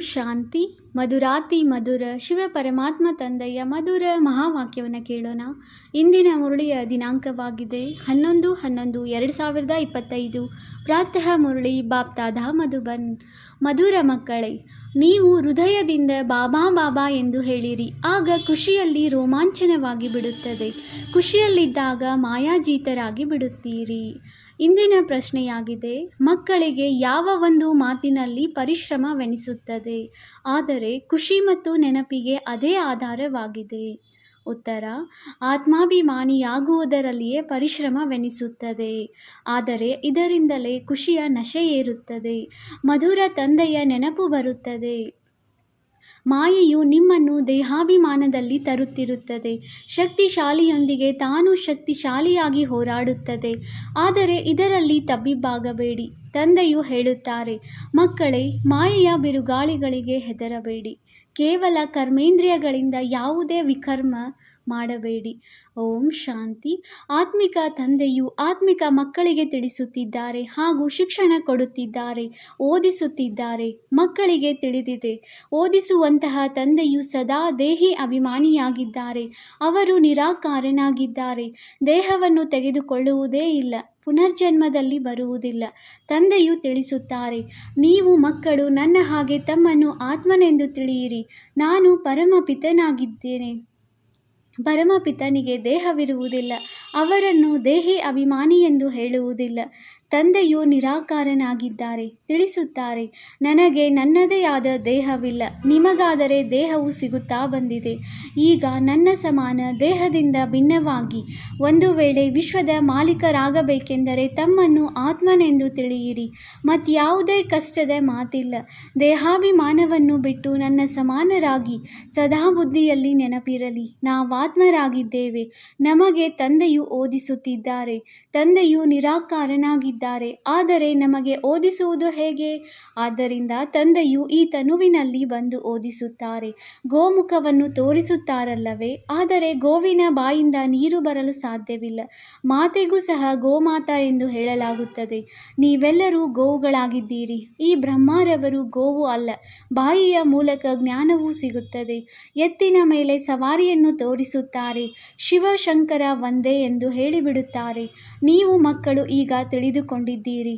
ಶಾಂತಿ. ಮಧುರಾತಿ ಮಧುರ, ಶಿವ ಪರಮಾತ್ಮ ತಂದೆಯ ಮಧುರ ಮಹಾವಾಕ್ಯವನ್ನು ಕೇಳೋಣ. ಇಂದಿನ ಮುರಳಿಯ ದಿನಾಂಕವಾಗಿದೆ. ಹನ್ನೊಂದು ಹನ್ನೊಂದು ಎರಡು ಸಾವಿರದ ಇಪ್ಪತ್ತೈದು. ಪ್ರಾತಃ ಮುರಳಿ ಬಾಪ್ತಾದ ಮಧುಬನ್. ಮಧುರ ಮಕ್ಕಳೇ, ನೀವು ಹೃದಯದಿಂದ ಬಾಬಾ ಬಾಬಾ ಎಂದು ಹೇಳಿರಿ. ಆಗ ಖುಷಿಯಲ್ಲಿ ರೋಮಾಂಚನವಾಗಿ ಬಿಡುತ್ತದೆ. ಖುಷಿಯಲ್ಲಿದ್ದಾಗ ಮಾಯಾಜೀತರಾಗಿ ಬಿಡುತ್ತೀರಿ. ಇಂದಿನ ಪ್ರಶ್ನೆಯಾಗಿದೆ, ಮಕ್ಕಳಿಗೆ ಯಾವ ಒಂದು ಮಾತಿನಲ್ಲಿ ಪರಿಶ್ರಮವೆನಿಸುತ್ತದೆ? ಆದರೆ ಖುಷಿ ಮತ್ತು ನೆನಪಿಗೆ ಅದೇ ಆಧಾರವಾಗಿದೆ. ಉತ್ತರ, ಆತ್ಮಾಭಿಮಾನಿಯಾಗುವುದರಲ್ಲಿಯೇ ಪರಿಶ್ರಮವೆನಿಸುತ್ತದೆ. ಆದರೆ ಇದರಿಂದಲೇ ಖುಷಿಯ ನಶೆ ಏರುತ್ತದೆ. ಮಧುರ ತಂದೆಯ ನೆನಪು ಬರುತ್ತದೆ. ಮಾಯೆಯು ನಿಮ್ಮನ್ನು ದೇಹಾಭಿಮಾನದಲ್ಲಿ ತರುತ್ತಿರುತ್ತದೆ. ಶಕ್ತಿಶಾಲಿಯೊಂದಿಗೆ ತಾನು ಶಕ್ತಿಶಾಲಿಯಾಗಿ ಹೋರಾಡುತ್ತದೆ. ಆದರೆ ಇದರಲ್ಲಿ ತಬ್ಬಿಬ್ಬಾಗಬೇಡಿ, ತಂದೆಯು ಹೇಳುತ್ತಾರೆ, ಮಕ್ಕಳೇ, ಮಾಯೆಯ ಬಿರುಗಾಳಿಗಳಿಗೆ ಹೆದರಬೇಡಿ. ಕೇವಲ ಕರ್ಮೇಂದ್ರಿಯಗಳಿಂದ ಯಾವುದೇ ವಿಕರ್ಮ ಮಾಡಬೇಡಿ. ಓಂ ಶಾಂತಿ. ಆತ್ಮಿಕ ತಂದೆಯು ಆತ್ಮಿಕ ಮಕ್ಕಳಿಗೆ ತಿಳಿಸುತ್ತಿದ್ದಾರೆ ಹಾಗೂ ಶಿಕ್ಷಣ ಕೊಡುತ್ತಿದ್ದಾರೆ, ಓದಿಸುತ್ತಿದ್ದಾರೆ, ಮಕ್ಕಳಿಗೆ ತಿಳಿದಿದೆ. ಓದಿಸುವಂತಹ ತಂದೆಯು ಸದಾ ದೇಹಿ ಅಭಿಮಾನಿಯಾಗಿದ್ದಾರೆ. ಅವರು ನಿರಾಕಾರನಾಗಿದ್ದಾರೆ. ದೇಹವನ್ನು ತೆಗೆದುಕೊಳ್ಳುವುದೇ ಇಲ್ಲ, ಪುನರ್ಜನ್ಮದಲ್ಲಿ ಬರುವುದಿಲ್ಲ. ತಂದೆಯು ತಿಳಿಸುತ್ತಾರೆ, ನೀವು ಮಕ್ಕಳು, ನನ್ನ ಹಾಗೆ ತಮ್ಮನ್ನು ಆತ್ಮನೆಂದು ತಿಳಿಯಿರಿ. ನಾನು ಪರಮಪಿತನಾಗಿದ್ದೇನೆ. ಪರಮಪಿತನಿಗೆ ದೇಹವಿರುವುದಿಲ್ಲ ಅವರನ್ನು ದೇಹಿ ಅಭಿಮಾನಿ ಎಂದು ಹೇಳುವುದಿಲ್ಲ. ತಂದೆಯು ನಿರಾಕಾರನಾಗಿದ್ದಾರೆ. ತಿಳಿಸುತ್ತಾರೆ, ನನಗೆ ನನ್ನದೇ ಆದ ದೇಹವಿಲ್ಲ, ನಿಮಗಾದರೆ ದೇಹವು ಸಿಗುತ್ತಾ ಬಂದಿದೆ. ಈಗ ನನ್ನ ಸಮಾನ ದೇಹದಿಂದ ಭಿನ್ನವಾಗಿ ಒಂದು ವೇಳೆ ವಿಶ್ವದ ಮಾಲೀಕರಾಗಬೇಕೆಂದರೆ ತಮ್ಮನ್ನು ಆತ್ಮನೆಂದು ತಿಳಿಯಿರಿ ಮತ್ಯಾವುದೇ ಕಷ್ಟದ ಮಾತಿಲ್ಲ. ದೇಹಾಭಿಮಾನವನ್ನು ಬಿಟ್ಟು ನನ್ನ ಸಮಾನರಾಗಿ ಸದಾ ಬುದ್ಧಿಯಲ್ಲಿ ನೆನಪಿರಲಿ ನಾವಾತ್ಮರಾಗಿದ್ದೇವೆ ನಮಗೆ ತಂದೆಯು ಓದಿಸುತ್ತಿದ್ದಾರೆ, ತಂದೆಯು ನಿರಾಕಾರನಾಗಿದ್ದಾರೆ. ಆದರೆ ನಮಗೆ ಓದಿಸುವುದು ಹೇಗೆ? ಆದ್ದರಿಂದ ತಂದೆಯು ಈ ತನುವಿನಲ್ಲಿ ಬಂದು ಓದಿಸುತ್ತಾರೆ. ಗೋಮುಖವನ್ನು ತೋರಿಸುತ್ತಾರಲ್ಲವೇ? ಆದರೆ ಗೋವಿನ ಬಾಯಿಂದ ನೀರು ಬರಲು ಸಾಧ್ಯವಿಲ್ಲ. ಮಾತೆಗೂ ಸಹ ಗೋಮಾತಾ ಎಂದು ಹೇಳಲಾಗುತ್ತದೆ. ನೀವೆಲ್ಲರೂ ಗೋವುಗಳಾಗಿದ್ದೀರಿ. ಈ ಬ್ರಹ್ಮರವರು ಗೋವು ಅಲ್ಲ, ಬಾಯಿಯ ಮೂಲಕ ಜ್ಞಾನವೂ ಸಿಗುತ್ತದೆ. ಎತ್ತಿನ ಮೇಲೆ ಸವಾರಿಯನ್ನು ತೋರಿಸುತ್ತಾರೆ. ಶಿವಶಂಕರ ಒಂದೇ ಎಂದು ಹೇಳಿಬಿಡುತ್ತಾರೆ. ನೀವು ಮಕ್ಕಳು ಈಗ ತಿಳಿದುಕೊಂಡಿದ್ದೀರಿ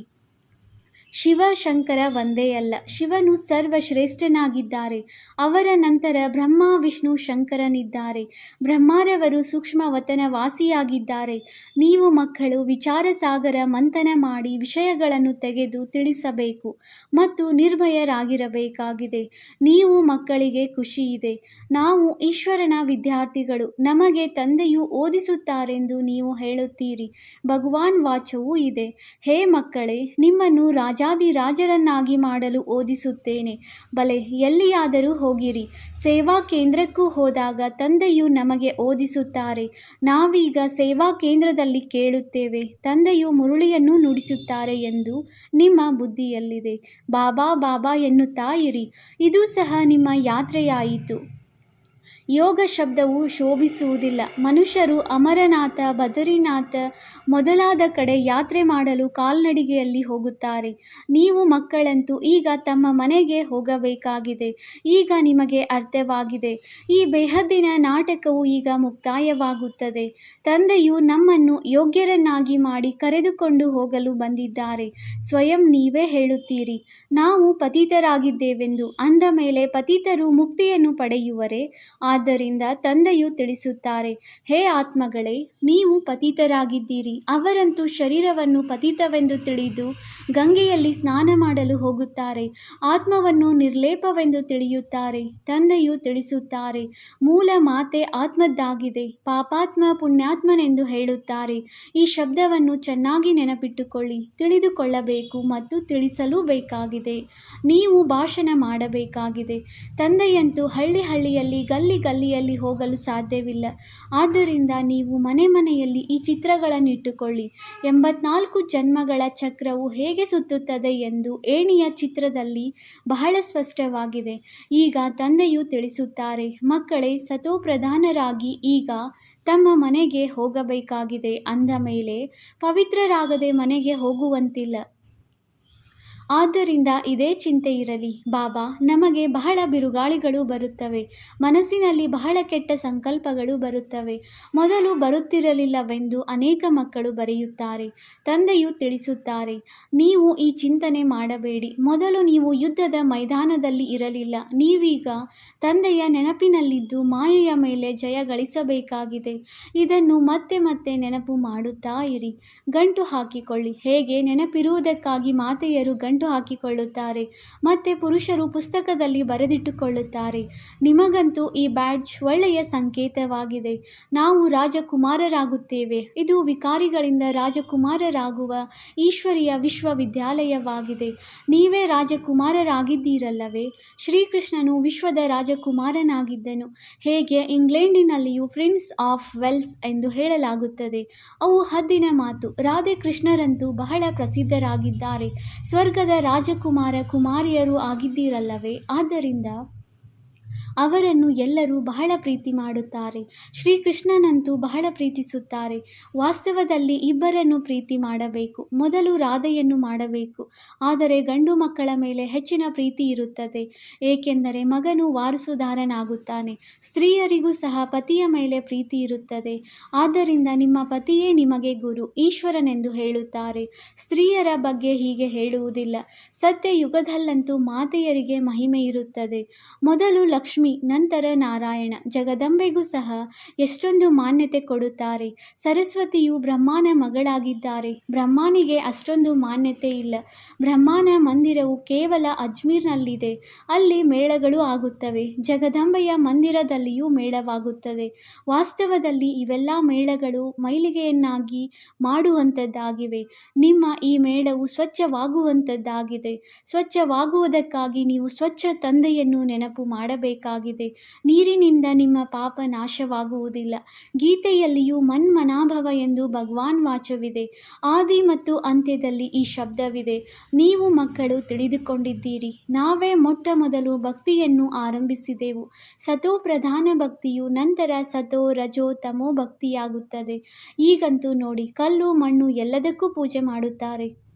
ಶಿವಶಂಕರ ಒಂದೇ ಅಲ್ಲ, ಶಿವನು ಸರ್ವಶ್ರೇಷ್ಠನಾಗಿದ್ದಾರೆ. ಅವರ ನಂತರ ಬ್ರಹ್ಮ, ವಿಷ್ಣು, ಶಂಕರನಿದ್ದಾರೆ. ಬ್ರಹ್ಮರವರು ಸೂಕ್ಷ್ಮ ವತನವಾಸಿಯಾಗಿದ್ದಾರೆ. ನೀವು ಮಕ್ಕಳು ವಿಚಾರ ಸಾಗರ ಮಂಥನ ಮಾಡಿ ವಿಷಯಗಳನ್ನು ತೆಗೆದು ತಿಳಿಸಬೇಕು ಮತ್ತು ನಿರ್ಭಯರಾಗಿರಬೇಕಾಗಿದೆ. ನೀವು ಮಕ್ಕಳಿಗೆ ಖುಷಿ ಇದೆ. ನಾವು ಈಶ್ವರನ ವಿದ್ಯಾರ್ಥಿಗಳು. ನಮಗೆ ತಂದೆಯು ಓದಿಸುತ್ತಾರೆಂದು ನೀವು ಹೇಳುತ್ತೀರಿ. ಭಗವಾನ್ ವಾಚವೂ ಇದೆ. ಹೇ ಮಕ್ಕಳೇ, ನಿಮ್ಮನ್ನು ರಾಜಾದಿರಾಜರನ್ನಾಗಿ ಮಾಡಲು ಓದಿಸುತ್ತೇನೆ. ಬಲೆ, ಎಲ್ಲಿಯಾದರೂ ಹೋಗಿರಿ. ಸೇವಾ ಕೇಂದ್ರಕ್ಕೂ ಹೋದಾಗ ತಂದೆಯು ನಮಗೆ ಓದಿಸುತ್ತಾರೆ. ನಾವೀಗ ಸೇವಾ ಕೇಂದ್ರದಲ್ಲಿ ಕೇಳುತ್ತೇವೆ. ತಂದೆಯು ಮುರುಳಿಯನ್ನು ನುಡಿಸುತ್ತಾರೆ ಎಂದು ನಿಮ್ಮ ಬುದ್ಧಿಯಲ್ಲಿದೆ. ಬಾಬಾ ಬಾಬಾ ಎನ್ನುತ್ತಾ ಇರಿ. ಇದು ಸಹ ನಿಮ್ಮ ಯಾತ್ರೆಯಾಯಿತು. ಯೋಗ ಶಬ್ದವು ಶೋಭಿಸುವುದಿಲ್ಲ. ಮನುಷ್ಯರು ಅಮರನಾಥ, ಬದರಿನಾಥ ಮೊದಲಾದ ಕಡೆ ಯಾತ್ರೆ ಮಾಡಲು ಕಾಲ್ನಡಿಗೆಯಲ್ಲಿ ಹೋಗುತ್ತಾರೆ. ನೀವು ಮಕ್ಕಳಂತೂ ಈಗ ತಮ್ಮ ಮನೆಗೆ ಹೋಗಬೇಕಾಗಿದೆ. ಈಗ ನಿಮಗೆ ಅರ್ಥವಾಗಿದೆ. ಈ ಬೆಹದ್ದಿನ ನಾಟಕವು ಈಗ ಮುಕ್ತಾಯವಾಗುತ್ತದೆ. ತಂದೆಯು ನಮ್ಮನ್ನು ಯೋಗ್ಯರನ್ನಾಗಿ ಮಾಡಿ ಕರೆದುಕೊಂಡು ಹೋಗಲು ಬಂದಿದ್ದಾರೆ. ಸ್ವಯಂ ನೀವೇ ಹೇಳುತ್ತೀರಿ. ನಾವು ಪತಿತರಾಗಿದ್ದೇವೆಂದು ಅಂದ ಮೇಲೆ ಪತಿತರು ಮುಕ್ತಿಯನ್ನು ಪಡೆಯುವರೆ ಆದ್ದರಿಂದ ತಂದೆಯು ತಿಳಿಸುತ್ತಾರೆ, ಹೇ ಆತ್ಮಗಳೇ, ನೀವು ಪತಿತರಾಗಿದ್ದೀರಿ. ಅವರಂತೂ ಶರೀರವನ್ನು ಪತಿತವೆಂದು ತಿಳಿದು ಗಂಗೆಯಲ್ಲಿ ಸ್ನಾನ ಮಾಡಲು ಹೋಗುತ್ತಾರೆ. ಆತ್ಮವನ್ನು ನಿರ್ಲೇಪವೆಂದು ತಿಳಿಯುತ್ತಾರೆ. ತಂದೆಯು ತಿಳಿಸುತ್ತಾರೆ, ಮೂಲ ಮಾತೆ ಆತ್ಮದ್ದಾಗಿದೆ, ಪಾಪಾತ್ಮ ಪುಣ್ಯಾತ್ಮನೆಂದು ಹೇಳುತ್ತಾರೆ. ಈ ಶಬ್ದವನ್ನು ಚೆನ್ನಾಗಿ ನೆನಪಿಟ್ಟುಕೊಳ್ಳಿ, ತಿಳಿದುಕೊಳ್ಳಬೇಕು ಮತ್ತು ತಿಳಿಸಲೂ ಬೇಕಾಗಿದೆ ನೀವು ಭಾಷಣ ಮಾಡಬೇಕಾಗಿದೆ. ತಂದೆಯಂತೂ ಹಳ್ಳಿ ಹಳ್ಳಿಯಲ್ಲಿ ಗಲ್ಲಿ ಗಲ್ಲಿಯಲ್ಲಿ ಹೋಗಲು ಸಾಧ್ಯವಿಲ್ಲ. ಆದ್ದರಿಂದ ನೀವು ಮನೆ ಮನೆಯಲ್ಲಿ ಈ ಚಿತ್ರಗಳನ್ನಿಟ್ಟುಕೊಳ್ಳಿ ಎಂಬತ್ನಾಲ್ಕು ಜನ್ಮಗಳ ಚಕ್ರವು ಹೇಗೆ ಸುತ್ತುತ್ತದೆ ಎಂದು ಏಣಿಯ ಚಿತ್ರದಲ್ಲಿ ಬಹಳ ಸ್ಪಷ್ಟವಾಗಿದೆ. ಈಗ ತಂದೆಯು ತಿಳಿಸುತ್ತಾರೆ, ಮಕ್ಕಳೇ ಸತೋಪ್ರಧಾನರಾಗಿ ಈಗ ತಮ್ಮ ಮನೆಗೆ ಹೋಗಬೇಕಾಗಿದೆ ಅಂದ ಮೇಲೆ ಪವಿತ್ರರಾಗದೆ ಮನೆಗೆ ಹೋಗುವಂತಿಲ್ಲ. ಆದ್ದರಿಂದ ಇದೇ ಚಿಂತೆ ಇರಲಿ. ಬಾಬಾ, ನಮಗೆ ಬಹಳ ಬಿರುಗಾಳಿಗಳು ಬರುತ್ತವೆ. ಮನಸ್ಸಿನಲ್ಲಿ ಬಹಳ ಕೆಟ್ಟ ಸಂಕಲ್ಪಗಳು ಬರುತ್ತವೆ. ಮೊದಲು ಬರುತ್ತಿರಲಿಲ್ಲವೆಂದು ಅನೇಕ ಮಕ್ಕಳು ಬರೆಯುತ್ತಾರೆ. ತಂದೆಯು ತಿಳಿಸುತ್ತಾರೆ, ನೀವು ಈ ಚಿಂತನೆ ಮಾಡಬೇಡಿ. ಮೊದಲು ನೀವು ಯುದ್ಧದ ಮೈದಾನದಲ್ಲಿ ಇರಲಿಲ್ಲ. ನೀವೀಗ ತಂದೆಯ ನೆನಪಿನಲ್ಲಿದ್ದು ಮಾಯೆಯ ಮೇಲೆ ಜಯ ಗಳಿಸಬೇಕಾಗಿದೆ. ಇದನ್ನು ಮತ್ತೆ ಮತ್ತೆ ನೆನಪು ಮಾಡುತ್ತಾ ಇರಿ. ಗಂಟು ಹಾಕಿಕೊಳ್ಳಿ. ಹೇಗೆ? ನೆನಪಿರುವುದಕ್ಕಾಗಿ ಮಾತೆಯರು ಗಂಟು ಹಾಕಿಕೊಳ್ಳುತ್ತಾರೆ. ಮತ್ತೆ ಪುರುಷರು ಪುಸ್ತಕದಲ್ಲಿ ಬರೆದಿಟ್ಟುಕೊಳ್ಳುತ್ತಾರೆ. ನಿಮಗಂತೂ ಈ ಬ್ಯಾಡ್ಜ್ ಒಳ್ಳೆಯ ಸಂಕೇತವಾಗಿದೆ. ನಾವು ರಾಜಕುಮಾರರಾಗುತ್ತೇವೆ. ಇದು ವಿಕಾರಿಗಳಿಂದ ರಾಜಕುಮಾರರಾಗುವ ಈಶ್ವರಿಯ ವಿಶ್ವವಿದ್ಯಾಲಯವಾಗಿದೆ. ನೀವೇ ರಾಜಕುಮಾರರಾಗಿದ್ದೀರಲ್ಲವೇ? ಶ್ರೀಕೃಷ್ಣನು ವಿಶ್ವದ ರಾಜಕುಮಾರನಾಗಿದ್ದನು. ಹೇಗೆ? ಇಂಗ್ಲೆಂಡಿನಲ್ಲಿಯೂ ಪ್ರಿನ್ಸ್ ಆಫ್ ವೆಲ್ಸ್ ಎಂದು ಹೇಳಲಾಗುತ್ತದೆ. ಅವು ಹದ್ದಿನ ಮಾತು. ರಾಧೆ ಕೃಷ್ಣರಂತೂ ಬಹಳ ಪ್ರಸಿದ್ಧರಾಗಿದ್ದಾರೆ. ಸ್ವರ್ಗದ ರಾಜಕುಮಾರ ಕುಮಾರಿಯರು ಆಗಿದ್ದೀರಲ್ಲವೇ? ಆದ್ದರಿಂದ ಅವರನ್ನು ಎಲ್ಲರೂ ಬಹಳ ಪ್ರೀತಿ ಮಾಡುತ್ತಾರೆ. ಶ್ರೀಕೃಷ್ಣನಂತೂ ಬಹಳ ಪ್ರೀತಿಸುತ್ತಾರೆ. ವಾಸ್ತವದಲ್ಲಿ ಇಬ್ಬರನ್ನು ಪ್ರೀತಿ ಮಾಡಬೇಕು. ಮೊದಲು ರಾಧೆಯನ್ನು ಮಾಡಬೇಕು. ಆದರೆ ಗಂಡು ಮಕ್ಕಳ ಮೇಲೆ ಹೆಚ್ಚಿನ ಪ್ರೀತಿ ಇರುತ್ತದೆ. ಏಕೆಂದರೆ ಮಗನು ವಾರಸುದಾರನಾಗುತ್ತಾನೆ. ಸ್ತ್ರೀಯರಿಗೂ ಸಹ ಪತಿಯ ಮೇಲೆ ಪ್ರೀತಿ ಇರುತ್ತದೆ. ಆದ್ದರಿಂದ ನಿಮ್ಮ ಪತಿಯೇ ನಿಮಗೆ ಗುರು, ಈಶ್ವರನೆಂದು ಹೇಳುತ್ತಾರೆ. ಸ್ತ್ರೀಯರ ಬಗ್ಗೆ ಹೀಗೆ ಹೇಳುವುದಿಲ್ಲ. ಸತ್ಯ ಯುಗದಲ್ಲಂತೂ ಮಾತೆಯರಿಗೆ ಮಹಿಮೆ ಇರುತ್ತದೆ. ಮೊದಲು ಲಕ್ಷ್ಮಿ ನಂತರ ನಾರಾಯಣ. ಜಗದಂಬೆಗೂ ಸಹ ಎಷ್ಟೊಂದು ಮಾನ್ಯತೆ ಕೊಡುತ್ತಾರೆ. ಸರಸ್ವತಿಯು ಬ್ರಹ್ಮನ ಮಗಳಾಗಿದ್ದಾರೆ. ಬ್ರಹ್ಮನಿಗೆ ಅಷ್ಟೊಂದು ಮಾನ್ಯತೆ ಇಲ್ಲ. ಬ್ರಹ್ಮನ ಮಂದಿರವು ಕೇವಲ ಅಜ್ಮೀರ್ನಲ್ಲಿದೆ. ಅಲ್ಲಿ ಮೇಳಗಳು ಆಗುತ್ತವೆ. ಜಗದಂಬೆಯ ಮಂದಿರದಲ್ಲಿಯೂ ಮೇಳವಾಗುತ್ತದೆ. ವಾಸ್ತವದಲ್ಲಿ ಇವೆಲ್ಲ ಮೇಳಗಳು ಮೈಲಿಗೆಯನ್ನಾಗಿ ಮಾಡುವಂಥದ್ದಾಗಿವೆ. ನಿಮ್ಮ ಈ ಮೇಳವು ಸ್ವಚ್ಛವಾಗುವಂಥದ್ದಾಗಿದೆ. ಸ್ವಚ್ಛವಾಗುವುದಕ್ಕಾಗಿ ನೀವು ಸ್ವಚ್ಛ ತಂದೆಯನ್ನು ನೆನಪು ಮಾಡಬೇಕಾಗಿದೆ. ನೀರಿನಿಂದ ನಿಮ್ಮ ಪಾಪ ನಾಶವಾಗುವುದಿಲ್ಲ. ಗೀತೆಯಲ್ಲಿಯೂ ಮನ್ಮನಾಭವ ಎಂದು ಭಗವಾನ್ ವಾಚವಿದೆ. ಆದಿ ಮತ್ತು ಅಂತ್ಯದಲ್ಲಿ ಈ ಶಬ್ದವಿದೆ. ನೀವು ಮಕ್ಕಳು ತಿಳಿದುಕೊಂಡಿದ್ದೀರಿ. ನಾವೇ ಮೊಟ್ಟ ಮೊದಲು ಭಕ್ತಿಯನ್ನು ಆರಂಭಿಸಿದೆವು. ಸತೋ ಪ್ರಧಾನ ಭಕ್ತಿಯು ನಂತರ ಸತೋ ರಜೋ ತಮೋ ಭಕ್ತಿಯಾಗುತ್ತದೆ. ಈಗಂತೂ ನೋಡಿ, ಕಲ್ಲು ಮಣ್ಣು ಎಲ್ಲದಕ್ಕೂ ಪೂಜೆ ಮಾಡುತ್ತಾರೆ.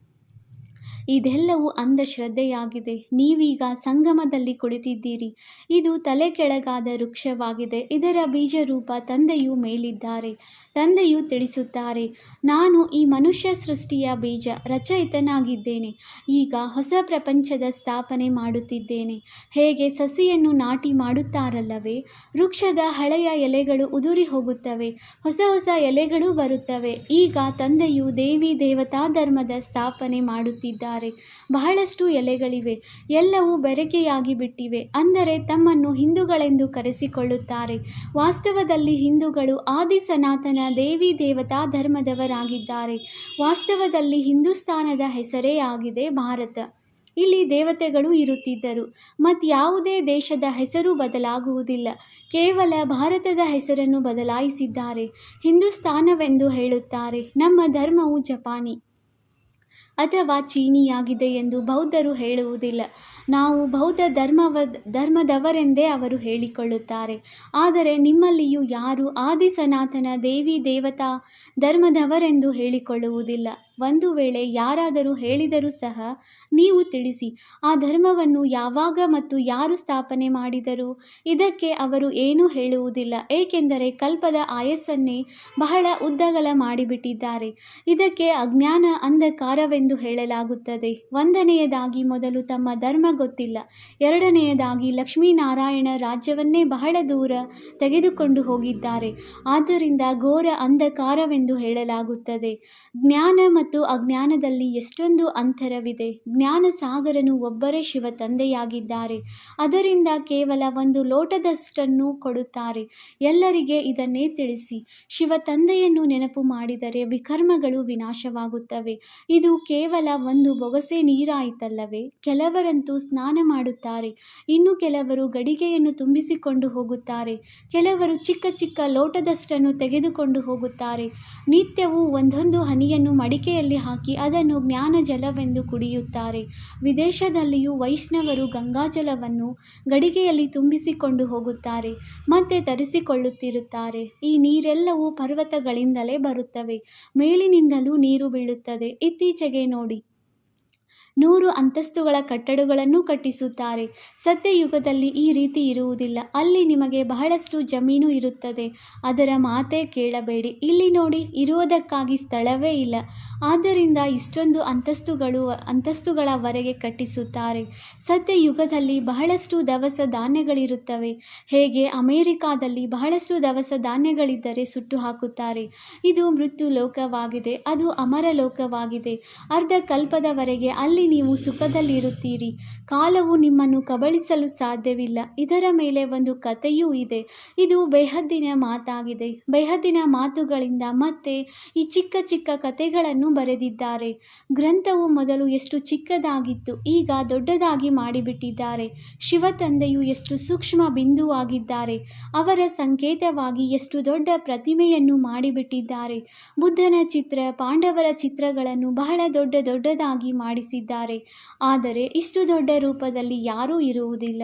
ಇದೆಲ್ಲವೂ ಅಂಧಶ್ರದ್ಧೆಯಾಗಿದೆ. ನೀವೀಗ ಸಂಗಮದಲ್ಲಿ ಕುಳಿತಿದ್ದೀರಿ. ಇದು ತಲೆ ಕೆಳಗಾದ ವೃಕ್ಷವಾಗಿದೆ. ಇದರ ಬೀಜರೂಪ ತಂದೆಯು ಮೇಲಿದ್ದಾರೆ. ತಂದೆಯು ತಿಳಿಸುತ್ತಾರೆ, ನಾನು ಈ ಮನುಷ್ಯ ಸೃಷ್ಟಿಯ ಬೀಜ ರಚಯಿತನಾಗಿದ್ದೇನೆ, ಈಗ ಹೊಸ ಪ್ರಪಂಚದ ಸ್ಥಾಪನೆ ಮಾಡುತ್ತಿದ್ದೇನೆ. ಹೇಗೆ ಸಸಿಯನ್ನು ನಾಟಿ ಮಾಡುತ್ತಾರಲ್ಲವೇ, ವೃಕ್ಷದ ಹಳೆಯ ಎಲೆಗಳು ಉದುರಿ ಹೋಗುತ್ತವೆ, ಹೊಸ ಹೊಸ ಎಲೆಗಳು ಬರುತ್ತವೆ. ಈಗ ತಂದೆಯು ದೇವಿ ದೇವತಾ ಧರ್ಮದ ಸ್ಥಾಪನೆ ಮಾಡುತ್ತಿದ್ದಾರೆ. ಬಹಳಷ್ಟು ಎಲೆಗಳಿವೆ, ಎಲ್ಲವೂ ಬೆರಕೆಯಾಗಿ ಬಿಟ್ಟಿವೆ. ಅಂದರೆ ತಮ್ಮನ್ನು ಹಿಂದೂಗಳೆಂದು ಕರೆಸಿಕೊಳ್ಳುತ್ತಾರೆ. ವಾಸ್ತವದಲ್ಲಿ ಹಿಂದೂಗಳು ಆದಿ ಸನಾತನ ದೇವಿ ದೇವತಾ ಧರ್ಮದವರಾಗಿದ್ದಾರೆ. ವಾಸ್ತವದಲ್ಲಿ ಹಿಂದೂಸ್ತಾನದ ಹೆಸರೇ ಆಗಿದೆ ಭಾರತ. ಇಲ್ಲಿ ದೇವತೆಗಳು ಇರುತ್ತಿದ್ದರು. ಮತ್ಯಾವುದೇ ದೇಶದ ಹೆಸರು ಬದಲಾಗುವುದಿಲ್ಲ. ಕೇವಲ ಭಾರತದ ಹೆಸರನ್ನು ಬದಲಾಯಿಸಿದ್ದಾರೆ. ಹಿಂದೂಸ್ತಾನವೆಂದು ಹೇಳುತ್ತಾರೆ. ನಮ್ಮ ಧರ್ಮವು ಜಪಾನಿ. ಅಥವಾ ಚೀನಿಯಾಗಿದೆ ಎಂದು ಬೌದ್ಧರು ಹೇಳುವುದಿಲ್ಲ. ನಾವು ಬೌದ್ಧ ಧರ್ಮವ, ಧರ್ಮದವರೆಂದೇ ಅವರು ಹೇಳಿಕೊಳ್ಳುತ್ತಾರೆ. ಆದರೆ ನಿಮ್ಮಲ್ಲಿಯೂ ಯಾರು ಆದಿ ಸನಾತನ ದೇವಿ ದೇವತಾ ಧರ್ಮದವರೆಂದು ಹೇಳಿಕೊಳ್ಳುವುದಿಲ್ಲ. ಒಂದು ವೇಳೆ ಯಾರಾದರೂ ಹೇಳಿದರೂ ಸಹ ನೀವು ತಿಳಿಸಿ, ಆ ಧರ್ಮವನ್ನು ಯಾವಾಗ ಮತ್ತು ಯಾರು ಸ್ಥಾಪನೆ ಮಾಡಿದರು? ಇದಕ್ಕೆ ಅವರು ಏನೂ ಹೇಳುವುದಿಲ್ಲ, ಏಕೆಂದರೆ ಕಲ್ಪದ ಆಯಸ್ಸನ್ನೇ ಬಹಳ ಉದ್ದಗಲ ಮಾಡಿಬಿಟ್ಟಿದ್ದಾರೆ. ಇದಕ್ಕೆ ಅಜ್ಞಾನ ಅಂಧಕಾರವೆಂದು ಹೇಳಲಾಗುತ್ತದೆ. ಒಂದನೆಯದಾಗಿ ಮೊದಲು ತಮ್ಮ ಧರ್ಮ ಗೊತ್ತಿಲ್ಲ, ಎರಡನೆಯದಾಗಿ ಲಕ್ಷ್ಮೀನಾರಾಯಣ ರಾಜ್ಯವನ್ನೇ ಬಹಳ ದೂರ ತೆಗೆದುಕೊಂಡು ಹೋಗಿದ್ದಾರೆ. ಆದ್ದರಿಂದ ಘೋರ ಅಂಧಕಾರವೆಂದು ಹೇಳಲಾಗುತ್ತದೆ. ಜ್ಞಾನ ಮತ್ತು ಅಜ್ಞಾನದಲ್ಲಿ ಎಷ್ಟೊಂದು ಅಂತರವಿದೆ. ಜ್ಞಾನ ಸಾಗರನು ಒಬ್ಬರೇ ಶಿವ ತಂದೆಯಾಗಿದ್ದಾರೆ ಅದರಿಂದ ಕೇವಲ ಒಂದು ಲೋಟದಷ್ಟನ್ನು ಕೊಡುತ್ತಾರೆ. ಎಲ್ಲರಿಗೆ ಇದನ್ನೇ ತಿಳಿಸಿ. ಶಿವ ತಂದೆಯನ್ನು ನೆನಪು ಮಾಡಿದರೆ ವಿಕರ್ಮಗಳು ವಿನಾಶವಾಗುತ್ತವೆ. ಇದು ಕೇವಲ ಒಂದು ಬೊಗಸೆ ನೀರಾಯಿತಲ್ಲವೇ? ಕೆಲವರಂತೂ ಸ್ನಾನ ಮಾಡುತ್ತಾರೆ. ಇನ್ನು ಕೆಲವರು ಗಡಿಗೆಯನ್ನು ತುಂಬಿಸಿಕೊಂಡು ಹೋಗುತ್ತಾರೆ. ಕೆಲವರು ಚಿಕ್ಕ ಚಿಕ್ಕ ಲೋಟದಷ್ಟನ್ನು ತೆಗೆದುಕೊಂಡು ಹೋಗುತ್ತಾರೆ. ನಿತ್ಯವೂ ಒಂದೊಂದು ಹನಿಯನ್ನು ಮಡಿಕೆಯಲ್ಲಿ ಹಾಕಿ ಅದನ್ನು ಜ್ಞಾನ ಜಲವೆಂದು ಕುಡಿಯುತ್ತಾರೆ. ವಿದೇಶದಲ್ಲಿಯೂ ವೈಷ್ಣವರು ಗಂಗಾಜಲವನ್ನು ಗಡಿಗೆಯಲ್ಲಿ ತುಂಬಿಸಿಕೊಂಡು ಹೋಗುತ್ತಾರೆ, ಮತ್ತೆ ತರಿಸಿಕೊಳ್ಳುತ್ತಿರುತ್ತಾರೆ. ಈ ನೀರೆಲ್ಲವೂ ಪರ್ವತಗಳಿಂದಲೇ ಬರುತ್ತವೆ. ಮೇಲಿನಿಂದಲೂ ನೀರು ಬೀಳುತ್ತದೆ. ಇತ್ತೀಚೆಗೆ ನೋಡಿ. ನೂರು ಅಂತಸ್ತುಗಳ ಕಟ್ಟಡಗಳನ್ನು ಕಟ್ಟಿಸುತ್ತಾರೆ. ಸತ್ಯಯುಗದಲ್ಲಿ ಈ ರೀತಿ ಇರುವುದಿಲ್ಲ. ಅಲ್ಲಿ ನಿಮಗೆ ಬಹಳಷ್ಟು ಜಮೀನು ಇರುತ್ತದೆ. ಅದರ ಮಾತೇ ಕೇಳಬೇಡಿ. ಇಲ್ಲಿ ನೋಡಿ, ಇರುವುದಕ್ಕಾಗಿ ಸ್ಥಳವೇ ಇಲ್ಲ. ಆದ್ದರಿಂದ ಇಷ್ಟೊಂದು ಅಂತಸ್ತುಗಳು, ಅಂತಸ್ತುಗಳವರೆಗೆ ಕಟ್ಟಿಸುತ್ತಾರೆ. ಸತ್ಯಯುಗದಲ್ಲಿ ಬಹಳಷ್ಟು ದವಸ ಧಾನ್ಯಗಳಿರುತ್ತವೆ. ಹೇಗೆ? ಅಮೇರಿಕಾದಲ್ಲಿ ಬಹಳಷ್ಟು ದವಸ ಧಾನ್ಯಗಳಿದ್ದರೆ ಸುಟ್ಟು ಹಾಕುತ್ತಾರೆ. ಇದು ಮೃತ್ಯು ಲೋಕವಾಗಿದೆ ಅದು ಅಮರ ಲೋಕವಾಗಿದೆ ಅರ್ಧ ಕಲ್ಪದವರೆಗೆ ಅಲ್ಲಿ ನೀವು ಸುಖದಲ್ಲಿರುತ್ತೀರಿ. ಕಾಲವು ನಿಮ್ಮನ್ನು ಕಬಳಿಸಲು ಸಾಧ್ಯವಿಲ್ಲ. ಇದರ ಮೇಲೆ ಒಂದು ಕಥೆಯೂ ಇದೆ. ಇದು ಬೆಹದ್ದಿನ ಮಾತಾಗಿದೆ. ಬೆಹದ್ದಿನ ಮಾತುಗಳಿಂದ ಮತ್ತೆ ಈ ಚಿಕ್ಕ ಚಿಕ್ಕ ಕಥೆಗಳನ್ನು ಬರೆದಿದ್ದಾರೆ. ಗ್ರಂಥವು ಮೊದಲು ಎಷ್ಟು ಚಿಕ್ಕದಾಗಿತ್ತು, ಈಗ ದೊಡ್ಡದಾಗಿ ಮಾಡಿಬಿಟ್ಟಿದ್ದಾರೆ. ಶಿವ ತಂದೆಯು ಎಷ್ಟು ಸೂಕ್ಷ್ಮ ಬಿಂದುವಾಗಿದ್ದಾರೆ, ಅವರ ಸಂಕೇತವಾಗಿ ಎಷ್ಟು ದೊಡ್ಡ ಪ್ರತಿಮೆಯನ್ನು ಮಾಡಿಬಿಟ್ಟಿದ್ದಾರೆ. ಬುದ್ಧನ ಚಿತ್ರ, ಪಾಂಡವರ ಚಿತ್ರಗಳನ್ನು ಬಹಳ ದೊಡ್ಡ ದೊಡ್ಡದಾಗಿ ಮಾಡಿಸಿದ್ದಾರೆ. ಆದರೆ ಇಷ್ಟು ದೊಡ್ಡ ರೂಪದಲ್ಲಿ ಯಾರೂ ಇರುವುದಿಲ್ಲ.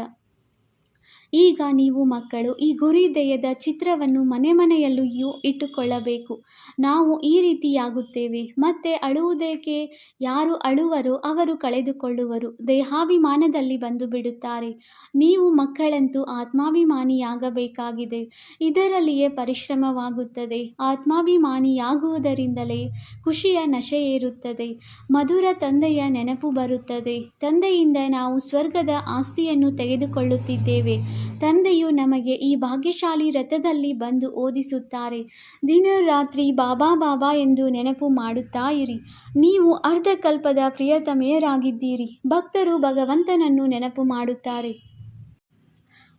ಈಗ ನೀವು ಮಕ್ಕಳು ಈ ಗುರಿ ದೇಯದ ಚಿತ್ರವನ್ನು ಮನೆ ಮನೆಯಲ್ಲಿಯೂ ಇಟ್ಟುಕೊಳ್ಳಬೇಕು. ನಾವು ಈ ರೀತಿಯಾಗುತ್ತೇವೆ. ಮತ್ತೆ ಅಳುವುದಕ್ಕೆ ಯಾರು ಅಳುವರೋ ಅವರು ಕಳೆದುಕೊಳ್ಳುವರು. ದೇಹಾಭಿಮಾನದಲ್ಲಿ ಬಂದು ಬಿಡುತ್ತಾರೆ. ನೀವು ಮಕ್ಕಳಂತೂ ಆತ್ಮಾಭಿಮಾನಿಯಾಗಬೇಕಾಗಿದೆ. ಇದರಲ್ಲಿಯೇ ಪರಿಶ್ರಮವಾಗುತ್ತದೆ. ಆತ್ಮಾಭಿಮಾನಿಯಾಗುವುದರಿಂದಲೇ ಖುಷಿಯ ನಶೆ ಏರುತ್ತದೆ. ಮಧುರ ತಂದೆಯ ನೆನಪು ಬರುತ್ತದೆ. ತಂದೆಯಿಂದ ನಾವು ಸ್ವರ್ಗದ ಆಸ್ತಿಯನ್ನು ತೆಗೆದುಕೊಳ್ಳುತ್ತಿದ್ದೇವೆ. ತಂದೆಯು ನಮಗೆ ಈ ಭಾಗ್ಯಶಾಲಿ ರಥದಲ್ಲಿ ಬಂದು ಓದಿಸುತ್ತಾರೆ. ದಿನ ರಾತ್ರಿ ಬಾಬಾ ಬಾಬಾ ಎಂದು ನೆನಪು ಮಾಡುತ್ತಾ ಇರಿ. ನೀವು ಅರ್ಧಕಲ್ಪದ ಪ್ರಿಯತಮೆಯರಾಗಿದ್ದೀರಿ. ಭಕ್ತರು ಭಗವಂತನನ್ನು ನೆನಪು ಮಾಡುತ್ತಾರೆ.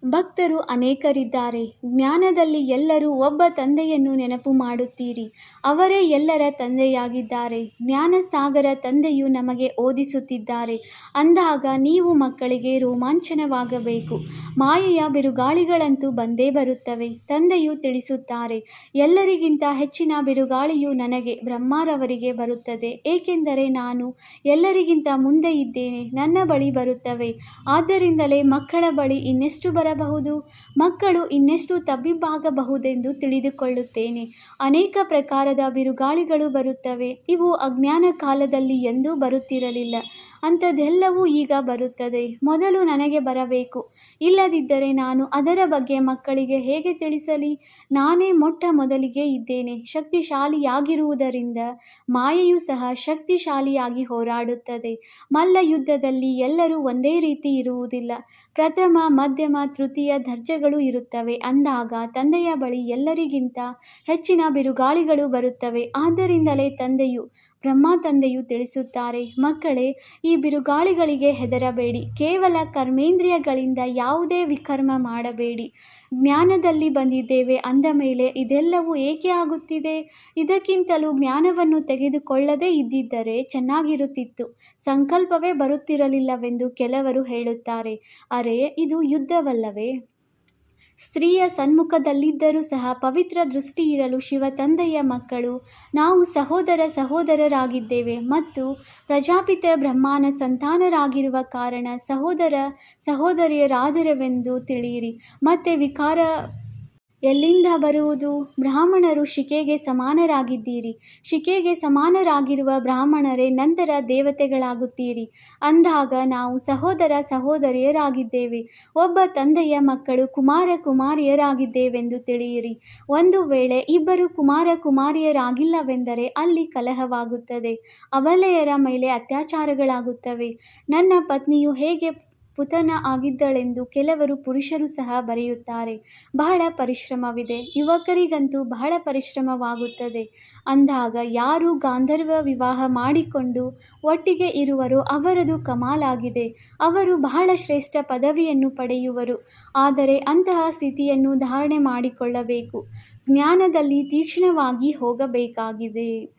ಭಕ್ತರು ಅನೇಕರಿದ್ದಾರೆ. ಜ್ಞಾನದಲ್ಲಿ ಎಲ್ಲರೂ ಒಬ್ಬ ತಂದೆಯನ್ನು ನೆನಪು ಮಾಡುತ್ತೀರಿ. ಅವರೇ ಎಲ್ಲರ ತಂದೆಯಾಗಿದ್ದಾರೆ. ಜ್ಞಾನಸಾಗರ ತಂದೆಯು ನಮಗೆ ಓದಿಸುತ್ತಿದ್ದಾರೆ. ಅಂದಾಗ ನೀವು ಮಕ್ಕಳಿಗೆ ರೋಮಾಂಚನವಾಗಬೇಕು. ಮಾಯೆಯ ಬಿರುಗಾಳಿಗಳಂತೂ ಬಂದೇ ಬರುತ್ತವೆ. ತಂದೆಯು ತಿಳಿಸುತ್ತಾರೆ, ಎಲ್ಲರಿಗಿಂತ ಹೆಚ್ಚಿನ ಬಿರುಗಾಳಿಯು ನನಗೆ, ಬ್ರಹ್ಮಾರವರಿಗೆ ಬರುತ್ತದೆ. ಏಕೆಂದರೆ ನಾನು ಎಲ್ಲರಿಗಿಂತ ಮುಂದೆ ಇದ್ದೇನೆ. ನನ್ನ ಬಳಿ ಬರುತ್ತವೆ. ಆದ್ದರಿಂದಲೇ ಮಕ್ಕಳ ಬಳಿ ಇನ್ನೆಷ್ಟು ಬರಬಹುದು. ಮಕ್ಕಳು ಇನ್ನೆಷ್ಟು ತಬ್ಬಿಬ್ಬಾಗಬಹುದೆಂದು ತಿಳಿದುಕೊಳ್ಳುತ್ತೇನೆ. ಅನೇಕ ಪ್ರಕಾರದ ಬಿರುಗಾಳಿಗಳು ಬರುತ್ತವೆ. ಇವು ಅಜ್ಞಾನ ಕಾಲದಲ್ಲಿ ಎಂದೂ ಬರುತ್ತಿರಲಿಲ್ಲ. ಅಂಥದ್ದೆಲ್ಲವೂ ಈಗ ಬರುತ್ತದೆ. ಮೊದಲು ನನಗೆ ಬರಬೇಕು. ಇಲ್ಲದಿದ್ದರೆ ನಾನು ಅದರ ಬಗ್ಗೆ ಮಕ್ಕಳಿಗೆ ಹೇಗೆ ತಿಳಿಸಲಿ? ನಾನೇ ಮೊಟ್ಟ ಮೊದಲಿಗೆ ಇದ್ದೇನೆ. ಶಕ್ತಿಶಾಲಿಯಾಗಿರುವುದರಿಂದ ಮಾಯೆಯು ಸಹ ಶಕ್ತಿಶಾಲಿಯಾಗಿ ಹೋರಾಡುತ್ತದೆ. ಮಲ್ಲ ಯುದ್ಧದಲ್ಲಿ ಎಲ್ಲರೂ ಒಂದೇ ರೀತಿ ಇರುವುದಿಲ್ಲ. ಪ್ರಥಮ, ಮಧ್ಯಮ, ತೃತೀಯ ದರ್ಜೆಗಳು ಇರುತ್ತವೆ. ಅಂದಾಗ ತಂದೆಯ ಬಳಿ ಎಲ್ಲರಿಗಿಂತ ಹೆಚ್ಚಿನ ಬಿರುಗಾಳಿಗಳು ಬರುತ್ತವೆ. ಆದ್ದರಿಂದಲೇ ತಂದೆಯು ಬ್ರಹ್ಮ ತಂದೆಯು ತಿಳಿಸುತ್ತಾರೆ, ಮಕ್ಕಳೇ, ಈ ಬಿರುಗಾಳಿಗಳಿಗೆ ಹೆದರಬೇಡಿ. ಕೇವಲ ಕರ್ಮೇಂದ್ರಿಯಗಳಿಂದ ಯಾವುದೇ ವಿಕರ್ಮ ಮಾಡಬೇಡಿ. ಜ್ಞಾನದಲ್ಲಿ ಬಂದಿದ್ದೇವೆ, ಅಂದ ಮೇಲೆ ಇದೆಲ್ಲವೂ ಏಕೆ ಆಗುತ್ತಿದೆ? ಇದಕ್ಕಿಂತಲೂ ಜ್ಞಾನವನ್ನು ತೆಗೆದುಕೊಳ್ಳದೇ ಇದ್ದಿದ್ದರೆ ಚೆನ್ನಾಗಿರುತ್ತಿತ್ತು. ಸಂಕಲ್ಪವೇ ಬರುತ್ತಿರಲಿಲ್ಲವೆಂದು ಕೆಲವರು ಹೇಳುತ್ತಾರೆ. ಅರೆ, ಇದು ಯುದ್ಧವಲ್ಲವೇ? ಸ್ತ್ರೀಯ ಸನ್ಮುಖದಲ್ಲಿದ್ದರೂ ಸಹ ಪವಿತ್ರ ದೃಷ್ಟಿ ಇರಲು ಶಿವ ತಂದೆಯ ಮಕ್ಕಳು. ನಾವು ಸಹೋದರ ಸಹೋದರರಾಗಿದ್ದೇವೆ ಮತ್ತು ಪ್ರಜಾಪಿತ ಬ್ರಹ್ಮನ ಸಂತಾನರಾಗಿರುವ ಕಾರಣ ಸಹೋದರ ಸಹೋದರಿಯರಾದರವೆಂದು ತಿಳಿಯಿರಿ. ಮತ್ತೆ ವಿಕಾರ ಎಲ್ಲಿಂದ ಬರುವುದು? ಬ್ರಾಹ್ಮಣರು ಶಿಖೆಗೆ ಸಮಾನರಾಗಿದ್ದೀರಿ. ಶಿಕೆಗೆ ಸಮಾನರಾಗಿರುವ ಬ್ರಾಹ್ಮಣರೇ ನಂತರ ದೇವತೆಗಳಾಗುತ್ತೀರಿ. ಅಂದಾಗ ನಾವು ಸಹೋದರ ಸಹೋದರಿಯರಾಗಿದ್ದೇವೆ. ಒಬ್ಬ ತಂದೆಯ ಮಕ್ಕಳು ಕುಮಾರ ಕುಮಾರಿಯರಾಗಿದ್ದೇವೆಂದು ತಿಳಿಯಿರಿ. ಒಂದು ವೇಳೆ ಇಬ್ಬರು ಕುಮಾರ ಕುಮಾರಿಯರಾಗಿಲ್ಲವೆಂದರೆ ಅಲ್ಲಿ ಕಲಹವಾಗುತ್ತದೆ. ಅವಲೆಯರ ಮೇಲೆ ಅತ್ಯಾಚಾರಗಳಾಗುತ್ತವೆ. ನನ್ನ ಪತ್ನಿಯು ಹೇಗೆ ಪುತನ ಆಗಿದ್ದಳೆಂದು ಕೆಲವರು ಪುರುಷರು ಸಹ ಬರೆಯುತ್ತಾರೆ. ಬಹಳ ಪರಿಶ್ರಮವಿದೆ. ಯುವಕರಿಗಂತೂ ಬಹಳ ಪರಿಶ್ರಮವಾಗುತ್ತದೆ. ಅಂದಾಗ ಯಾರು ಗಾಂಧರ್ವ ವಿವಾಹ ಮಾಡಿಕೊಂಡು ಒಟ್ಟಿಗೆ ಇರುವರೋ ಅವರದು ಕಮಾಲಾಗಿದೆ. ಅವರು ಬಹಳ ಶ್ರೇಷ್ಠ ಪದವಿಯನ್ನು ಪಡೆಯುವರು. ಆದರೆ ಅಂತಹ ಸ್ಥಿತಿಯನ್ನು ಧಾರಣೆ ಮಾಡಿಕೊಳ್ಳಬೇಕು. ಜ್ಞಾನದಲ್ಲಿ ತೀಕ್ಷ್ಣವಾಗಿ ಹೋಗಬೇಕಾಗಿದೆ.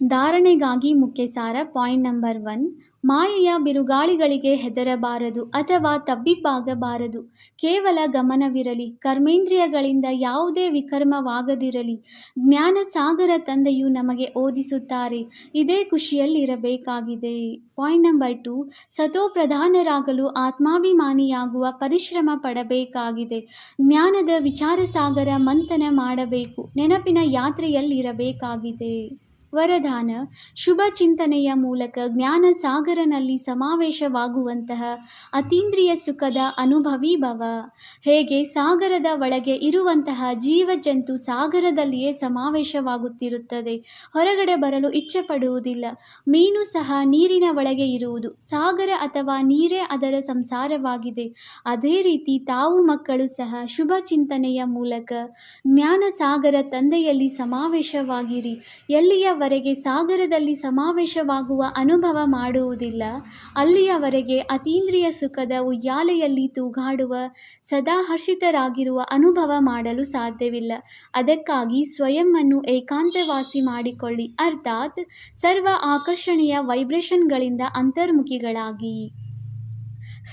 ಧಾರಣೆಗಾಗಿ ಮುಖ್ಯ ಸಾರ ಪಾಯಿಂಟ್ ನಂಬರ್ ಒನ್, ಮಾಯೆಯ ಬಿರುಗಾಳಿಗಳಿಗೆ ಹೆದರಬಾರದು ಅಥವಾ ತಬ್ಬಿಬ್ಬಾಗಬಾರದು. ಕೇವಲ ಗಮನವಿರಲಿ, ಕರ್ಮೇಂದ್ರಿಯಗಳಿಂದ ಯಾವುದೇ ವಿಕರ್ಮವಾಗದಿರಲಿ. ಜ್ಞಾನ ಸಾಗರ ತಂದೆಯು ನಮಗೆ ಓದಿಸುತ್ತಾರೆ, ಇದೇ ಖುಷಿಯಲ್ಲಿರಬೇಕಾಗಿದೆ. ಪಾಯಿಂಟ್ ನಂಬರ್ ಟು ಸತೋಪ್ರಧಾನರಾಗಲು ಆತ್ಮಾಭಿಮಾನಿಯಾಗುವ ಪರಿಶ್ರಮ ಪಡಬೇಕಾಗಿದೆ. ಜ್ಞಾನದ ವಿಚಾರ ಸಾಗರ ಮಂಥನ ಮಾಡಬೇಕು, ನೆನಪಿನ ಯಾತ್ರೆಯಲ್ಲಿರಬೇಕಾಗಿದೆ. ವರದಾನ, ಶುಭ ಚಿಂತನೆಯ ಮೂಲಕ ಜ್ಞಾನ ಸಾಗರನಲ್ಲಿ ಸಮಾವೇಶವಾಗುವಂತಹ ಅತೀಂದ್ರಿಯ ಸುಖದ ಅನುಭವಿ ಭವ. ಹೇಗೆ ಸಾಗರದ ಒಳಗೆ ಇರುವಂತಹ ಜೀವಜಂತು ಸಾಗರದಲ್ಲಿಯೇ ಸಮಾವೇಶವಾಗುತ್ತಿರುತ್ತದೆ, ಹೊರಗಡೆ ಬರಲು ಇಚ್ಛೆ ಪಡುವುದಿಲ್ಲ ಮೀನು ಸಹ ನೀರಿನ ಒಳಗೆ ಇರುವುದು, ಸಾಗರ ಅಥವಾ ನೀರೇ ಅದರ ಸಂಸಾರವಾಗಿದೆ. ಅದೇ ರೀತಿ ತಾವು ಮಕ್ಕಳು ಸಹ ಶುಭ ಚಿಂತನೆಯ ಮೂಲಕ ಜ್ಞಾನ ಸಾಗರ ತಂದೆಯಲ್ಲಿ ಸಮಾವೇಶವಾಗಿರಿ. ಎಲ್ಲಿಯವರೆಗೆ ಸಾಗರದಲ್ಲಿ ಸಮಾವೇಶವಾಗುವ ಅನುಭವ ಮಾಡುವುದಿಲ್ಲ. ಅಲ್ಲಿಯವರೆಗೆ ಅತೀಂದ್ರಿಯ ಸುಖದ ಉಯ್ಯಾಲೆಯಲ್ಲಿ ತೂಗಾಡುವ, ಸದಾ ಹರ್ಷಿತರಾಗಿರುವ ಅನುಭವ ಮಾಡಲು ಸಾಧ್ಯವಿಲ್ಲ. ಅದಕ್ಕಾಗಿ ಸ್ವಯಂವನ್ನು ಏಕಾಂತವಾಸಿ ಮಾಡಿಕೊಳ್ಳಿ. ಅರ್ಥಾತ್, ಸರ್ವ ಆಕರ್ಷಣೀಯ ವೈಬ್ರೇಷನ್ಗಳಿಂದ ಅಂತರ್ಮುಖಿಗಳಾಗಿ.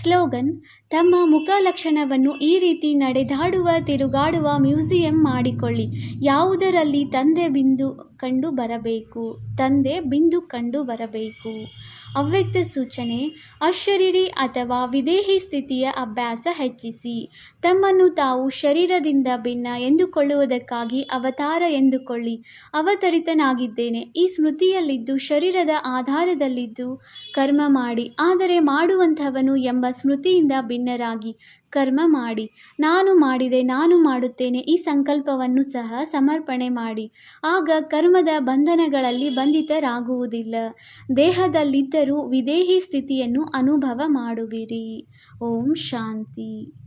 ಸ್ಲೋಗನ್ ತಮ್ಮ ಮುಖ ಲಕ್ಷಣವನ್ನು ಈ ರೀತಿ ನಡೆದಾಡುವ, ತಿರುಗಾಡುವ ಮ್ಯೂಸಿಯಂ ಮಾಡಿಕೊಳ್ಳಿ. ಯಾವುದರಲ್ಲಿ ತಂದೆ ಬಿಂದು ಕಂಡು ಬರಬೇಕು? ತಂದೆ ಬಿಂದು ಕಂಡು ಬರಬೇಕು. ಅವ್ಯಕ್ತ ಸೂಚನೆ, ಅಶರೀರಿ ಅಥವಾ ವಿದೇಹಿ ಸ್ಥಿತಿಯ ಅಭ್ಯಾಸ ಹೆಚ್ಚಿಸಿ. ತಮ್ಮನ್ನು ತಾವು ಶರೀರದಿಂದ ಭಿನ್ನ ಎಂದುಕೊಳ್ಳುವುದಕ್ಕಾಗಿ ಅವತಾರ ಎಂದುಕೊಳ್ಳಿ. ಅವತರಿತನಾಗಿದ್ದೇನೆ. ಈ ಸ್ಮೃತಿಯಲ್ಲಿದ್ದು, ಶರೀರದ ಆಧಾರದಲ್ಲಿದ್ದು ಕರ್ಮ ಮಾಡಿ, ಆದರೆ ಮಾಡುವಂಥವನು ಎಂಬ ಸ್ಮೃತಿಯಿಂದ ಭಿನ್ನರಾಗಿ ಕರ್ಮ ಮಾಡಿ. ನಾನು ಮಾಡಿದೆ, ನಾನು ಮಾಡುತ್ತೇನೆ, ಈ ಸಂಕಲ್ಪವನ್ನು ಸಹ ಸಮರ್ಪಣೆ ಮಾಡಿ. ಆಗ ಕರ್ಮದ ಬಂಧನಗಳಲ್ಲಿ ಬಂಧಿತರಾಗುವುದಿಲ್ಲ. ದೇಹದಲ್ಲಿದ್ದರೂ ವಿದೇಹಿ ಸ್ಥಿತಿಯನ್ನು ಅನುಭವ ಮಾಡುವಿರಿ. ಓಂ ಶಾಂತಿ.